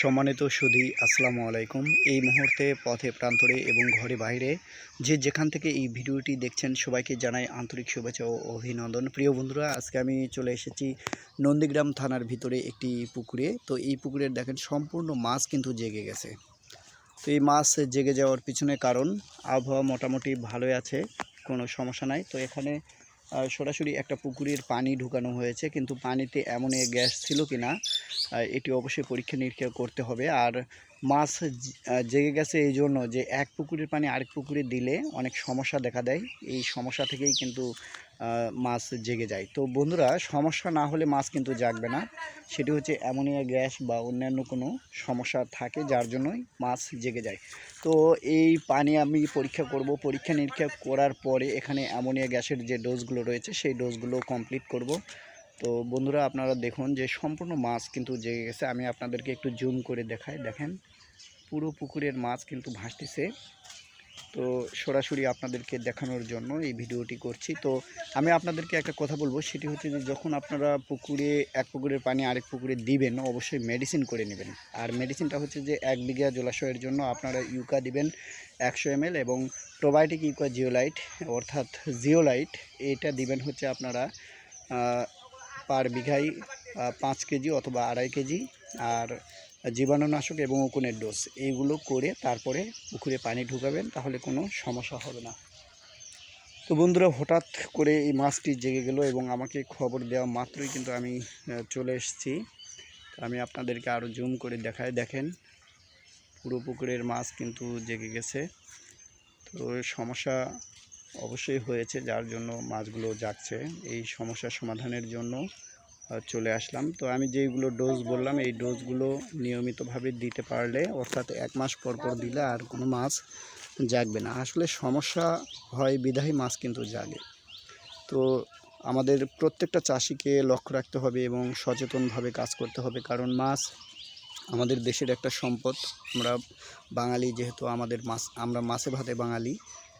সম্মানিত সুধী, আসসালামু আলাইকুম। এই মুহূর্তে পথে প্রান্তরে এবং ঘরে বাইরে যে যেখান থেকে এই ভিডিওটি দেখছেন সবাইকে জানাই আন্তরিক শুভেচ্ছা ও অভিনন্দন। প্রিয় বন্ধুরা, আজকে আমি চলে এসেছি নন্দীগ্রাম থানার ভিতরে একটি পুকুরে। তো এই পুকুরের দেখেন সম্পূর্ণ মাছ কিন্তু জেগে গেছে। তো এই মাছ জেগে যাওয়ার পিছনে কারণ, আবহাওয়া মোটামুটি ভালোই আছে, কোনো সমস্যা নাই। তো এখানে সরাসরি একটা পুকুরের পানি ঢুকানো হয়েছে, কিন্তু পানিতে এমন গ্যাস ছিল কি না এটি অবশ্যই পরীক্ষা নিরীক্ষা করতে হবে। আর মাছ জেগে গেছে এই জন্য যে এক পুকুরের পানি আরেক পুকুরে দিলে অনেক সমস্যা দেখা দেয়। এই সমস্যা থেকেই কিন্তু মাছ জেগে যায়। তো বন্ধুরা, সমস্যা না হলে মাছ কিন্তু জাগবে না। সেটি হচ্ছে অ্যামোনিয়া গ্যাস বা অন্যান্য কোনো সমস্যা থাকে যার জন্যই মাছ জেগে যায়। তো এই পানি আমি পরীক্ষা করব। পরীক্ষা নিরীক্ষা করার পরে এখানে অ্যামোনিয়া গ্যাসের যে ডোজগুলো রয়েছে, সেই ডোজগুলো কমপ্লিট করব। তো বন্ধুরা, আপনারা দেখুন যে সম্পূর্ণ মাছ কিন্তু জেগে গেছে। আমি আপনাদেরকে একটু জুম করে দেখাই। দেখেন। পুরো পুকুরের মাছ কিন্তু ভাসতেছে। তো সরাসরি আপনাদেরকে দেখানোর জন্য এই ভিডিওটি করছি। তো আমি আপনাদেরকে একটা কথা বলব, সেটি হচ্ছে যে যখন আপনারা পুকুরে, এক পুকুরের পানি আরেক পুকুরে দিবেন, অবশ্যই মেডিসিন করে নেবেন। আর মেডিসিনটা হচ্ছে যে এক বিঘা জলাশয়ের জন্য আপনারা ইউকা দিবেন একশো এম এবং প্রোবায়োটিক ইউকা জিওলাইট অর্থাৎ জিওলাইট এটা দিবেন হচ্ছে আপনারা পার বিঘায় পাঁচ কেজি অথবা আড়াই কেজি। আর জীবাণুনাশক এবং উকুনের ডোজ। এইগুলো করে তারপরে পুকুরে পানি ঢুকাবেন, তাহলে কোনো সমস্যা হবে না। তো বন্ধুরা, হঠাৎ করে এই মাছটি জেগে গেল এবং আমাকে খবর দেওয়া মাত্রই কিন্তু আমি চলে এসেছি। আমি আপনাদেরকে আরও জুম করে দেখায়, দেখেন, পুরো পুকুরের মাছ কিন্তু জেগে গেছে। তো সমস্যা অবশ্যই হয়েছে, যার জন্য মাছগুলো জাগছে এই সমস্যার সমাধানের জন্য চলে আসলাম। তো আমি যেইগুলো ডোজ বললাম, এই ডোজগুলো নিয়মিতভাবে দিতে পারলে, অর্থাৎ এক মাস পর পর দিলে আর কোনো মাছ জাগবে না। আসলে সমস্যা হয় বিধায় মাছ কিন্তু জাগে। তো আমাদের প্রত্যেকটা চাষিকে লক্ষ্য রাখতে হবে এবং সচেতনভাবে কাজ করতে হবে, কারণ মাছ আমাদের দেশের একটা সম্পদ। আমরা বাঙালি যেহেতু, আমাদের মাছ, আমরা মাছে ভাতে বাঙালি,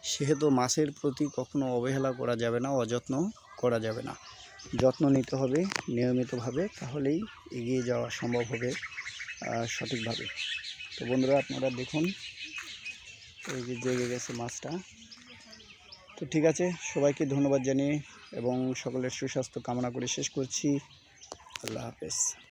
সেহেতু মাছের প্রতি কখনো অবহেলা করা যাবে না, অযত্ন করা যাবে না। যত্ন নিতে হবে নিয়মিতভাবে, তাহলেই এগিয়ে যাওয়া সম্ভব হবে সঠিকভাবে। তো বন্ধুরা, আপনারা দেখুন, এই যে জেগে গেছে মাছটা। তো ঠিক আছে, সবাইকে ধন্যবাদ জানিয়ে এবং সকলের সুস্বাস্থ্য কামনা করে শেষ করছি। আল্লাহ হাফেজ।